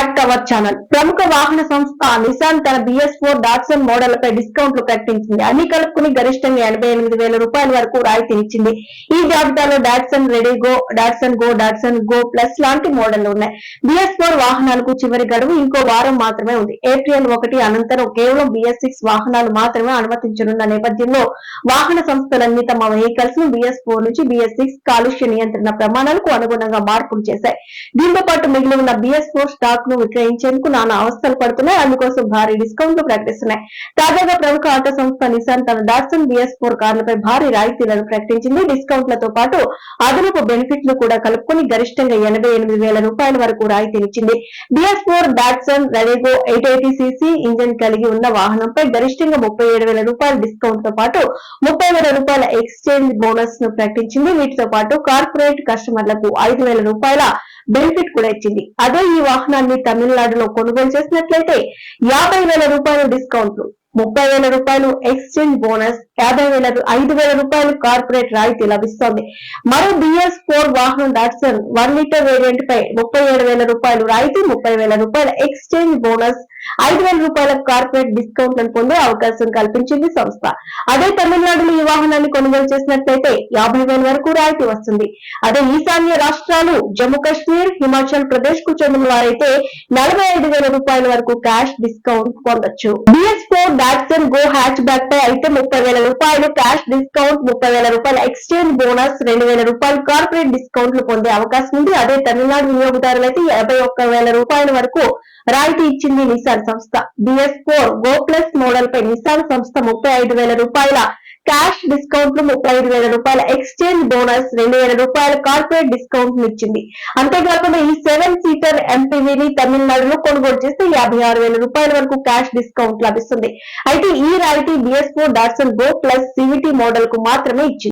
Back to channel ప్రముఖ వాహన సంస్థ నిసాన్ తన బిఎస్ ఫోర్ డాట్సన్ మోడళ్ళపై డిస్కౌంట్లు ప్రకటించింది. అన్ని కలుపుకుని గరిష్టంగా ఎనభై ఎనిమిది వేల రూపాయల వరకు రాయితీనిచ్చింది ఈ జాబితాలో Datsun ready go Datsun go Datsun go plus లాంటి మోడళ్ళు ఉన్నాయి. బిఎస్ ఫోర్ వాహనాలకు చివరి గడువు ఇంకో వారం మాత్రమే ఉంది. ఏప్రిల్ ఒకటి అనంతరం కేవలం బిఎస్ సిక్స్ వాహనాలు మాత్రమే అనుమతించనున్న నేపథ్యంలో వాహన సంస్థలన్నీ తమ వెహికల్స్ను బిఎస్ ఫోర్ నుంచి బిఎస్ సిక్స్ కాలుష్య నియంత్రణ ప్రమాణాలకు అనుగుణంగా మార్పులు చేశాయి. దీంతో పాటు మిగిలి ఉన్న బిఎస్ ఫోర్ స్టాక్ ను విక్రయించేందుకు నానా అవస్థలు పడుతున్నాయి. అందుకోసం భారీ డిస్కౌంట్లు ప్రకటిస్తున్నాయి. తాజాగా ప్రముఖ ఆటో సంస్థ నిసాన్ తన డాట్సన్ బిఎస్ ఫోర్ కార్లపై భారీ రాయితీలను ప్రకటించింది. డిస్కౌంట్లతో పాటు అదనపు బెనిఫిట్లు కూడా కలుపుకొని గరిష్టంగా ఎనభై ఎనిమిది వేల రూపాయల వరకు రాయితీనిచ్చింది. BS four Datsun ready go eight eighty CC engine కలిగి ఉన్న వాహనంపై గరిష్టంగా ముప్పై ఏడు వేల రూపాయల డిస్కౌంట్తో పాటు ముప్పై వేల రూపాయల ఎక్స్చేంజ్ బోనస్ను ప్రకటించింది. వీటితో పాటు కార్పొరేట్ కస్టమర్లకు ఐదు వేల రూపాయల బెనిఫిట్ కూడా ఇచ్చింది. అదే ఈ వాహనాన్ని తమిళనాడులో కొనుగోలు చేసినట్లయితే యాభై వేల రూపాయల డిస్కౌంట్లు. ముప్పై వేల రూపాయలు ఎక్స్చేంజ్ బోనస్ యాభై వేల ఐదు వేల రూపాయలు కార్పొరేట్ రాయితీ లభిస్తోంది. మరో బిఎస్ ఫోర్ వాహనం డాట్సన్ వన్ లీటర్ వేరియంట్ పై ముప్పై ఏడు వేల రూపాయలు రాయితీ ముప్పై వేల రూపాయల ఎక్స్చేంజ్ బోనస్ ఐదు వేల రూపాయల కార్పొరేట్ డిస్కౌంట్లను పొందే అవకాశం కల్పించింది సంస్థ. అదే తమిళనాడులో ఈ వాహనాన్ని కొనుగోలు చేసినట్లయితే యాభై వేల వరకు రాయితీ వస్తుంది. అదే ఈశాన్య రాష్ట్రాలు జమ్మూ కాశ్మీర్ హిమాచల్ ప్రదేశ్కు చెందిన వారైతే నలభై ఐదు వేల రూపాయల వరకు క్యాష్ డిస్కౌంట్ పొందొచ్చు. BS four Datsun go hatchback పై అయితే ముప్పై వేల రూపాయలు క్యాష్ డిస్కౌంట్ ముప్పై వేల రూపాయలు ఎక్స్చేంజ్ బోనస్ రెండు వేల రూపాయలు కార్పొరేట్ డిస్కౌంట్లు పొందే అవకాశం ఉంది. అదే తమిళనాడు వినియోగదారులైతే యాభై ఒక్క వేల రూపాయల వరకు రాయితీ ఇచ్చింది నిసాన్ సంస్థ. BS four go plus model పై నిసాన్ సంస్థ ముప్పై ఐదు వేల రూపాయల క్యాష్ డిస్కౌంట్లు ముప్పై ఐదు వేల రూపాయల ఎక్స్చేంజ్ బోనస్ రెండు వేల రూపాయల కార్పొరేట్ డిస్కౌంట్ ఇచ్చింది. అంతేకాకుండా ఈ సెవెన్ సీటర్ ఎంపీవీని తమిళనాడులో కొనుగోలు చేస్తే యాభై ఆరు వేల రూపాయల వరకు క్యాష్ డిస్కౌంట్ లభిస్తుంది. అయితే ఈ రాయితీ BS four Datsun go plus CVT మోడల్కు మాత్రమే ఇచ్చింది.